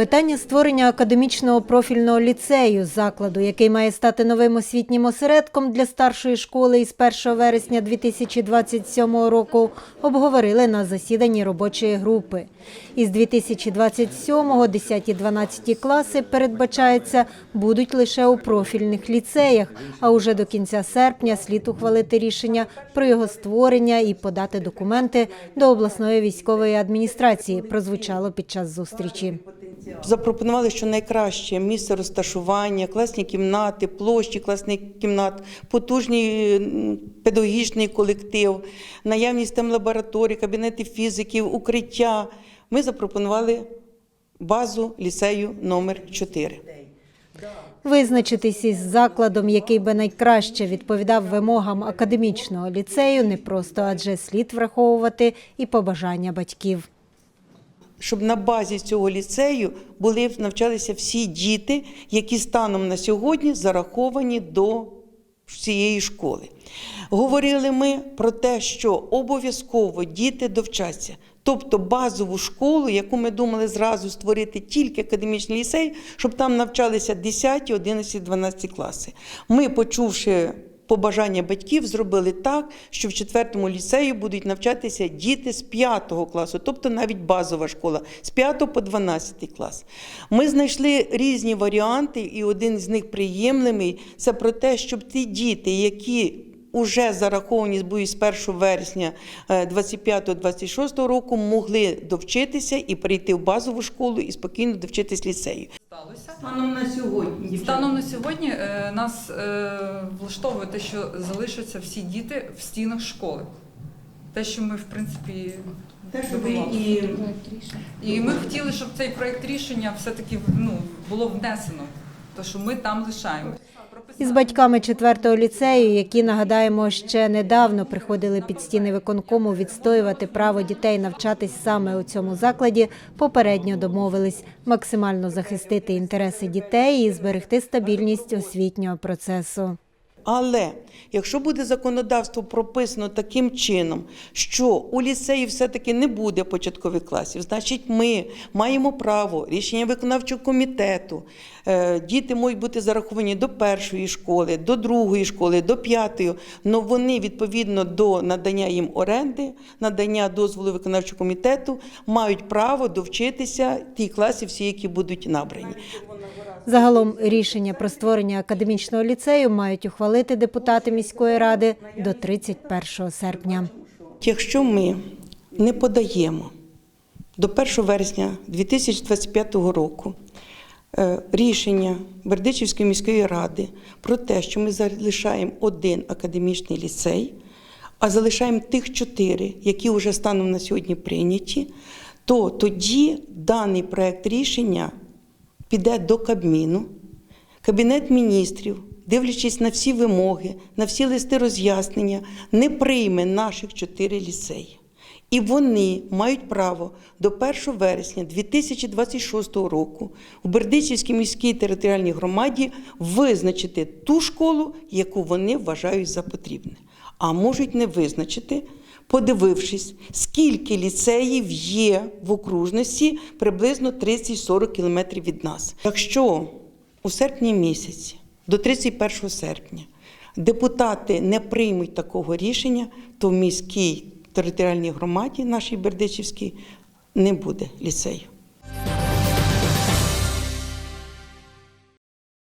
Питання створення академічного профільного ліцею закладу, який має стати новим освітнім осередком для старшої школи із 1 вересня 2027 року, обговорили на засіданні робочої групи. Із 2027-го 10-12 класи, передбачається, будуть лише у профільних ліцеях, а уже до кінця серпня слід ухвалити рішення про його створення і подати документи до обласної військової адміністрації, прозвучало під час зустрічі. Запропонували, що найкраще місце розташування, класні кімнати, площі класних кімнат, потужний педагогічний колектив, наявність там лабораторій, кабінети фізиків, укриття. Ми запропонували базу ліцею номер 4. Визначитись із закладом, який би найкраще відповідав вимогам академічного ліцею, непросто, адже слід враховувати і побажання батьків. Щоб на базі цього ліцею були навчалися всі діти, які станом на сьогодні зараховані до цієї школи. Говорили ми про те, що обов'язково діти довчаться. Тобто базову школу, яку ми думали зразу створити тільки академічний ліцей, щоб там навчалися 10, 11, 12 класи. Ми, почувши побажання батьків, зробили так, що в четвертому ліцеї будуть навчатися діти з 5 класу, тобто навіть базова школа, з 5 по 12 клас. Ми знайшли різні варіанти, і один з них приємлемий це про те, щоб ті діти, які Уже зараховані будуть з 1 вересня 25-26 року, могли довчитися і перейти в базову школу і спокійно довчитись ліцею. Сталося. Станом на сьогодні Станом на сьогодні е, нас е, влаштовує те, що залишаться всі діти в стінах школи. Те, що ми, в принципі, і і ми хотіли, щоб цей проєкт рішення все-таки ну, було внесено, то що ми там лишаємося. Із батьками 4-го ліцею, які, нагадаємо, ще недавно приходили під стіни виконкому відстоювати право дітей навчатись саме у цьому закладі, попередньо домовились максимально захистити інтереси дітей і зберегти стабільність освітнього процесу. Але якщо буде законодавство прописано таким чином, що у ліцеї все-таки не буде початкових класів, значить ми маємо право рішення виконавчого комітету. е, Діти можуть бути зараховані до першої школи, до другої школи, до п'ятої. але вони відповідно до надання їм оренди, надання дозволу виконавчого комітету мають право довчитися ті класи, всі, які будуть набрані. Загалом рішення про створення академічного ліцею мають ухвалити депутати міської ради до 31 серпня. Якщо ми не подаємо до 1 вересня 2025 року е, рішення Бердичівської міської ради про те, що ми залишаємо один академічний ліцей, а залишаємо тих чотири, які вже станом на сьогодні прийняті, то тоді даний проект рішення піде до Кабміну. Кабінет міністрів, дивлячись на всі вимоги, на всі листи роз'яснення, не прийме наших чотири ліцеї. І вони мають право до 1 вересня 2026 року у Бердичівській міській територіальній громаді визначити ту школу, яку вони вважають за потрібне. А можуть не визначити, подивившись, скільки ліцеїв є в окружності приблизно 30-40 кілометрів від нас. Якщо у серпні місяці, до 31 серпня, депутати не приймуть такого рішення, то в міській територіальній громаді, нашій Бердичівській, не буде ліцею.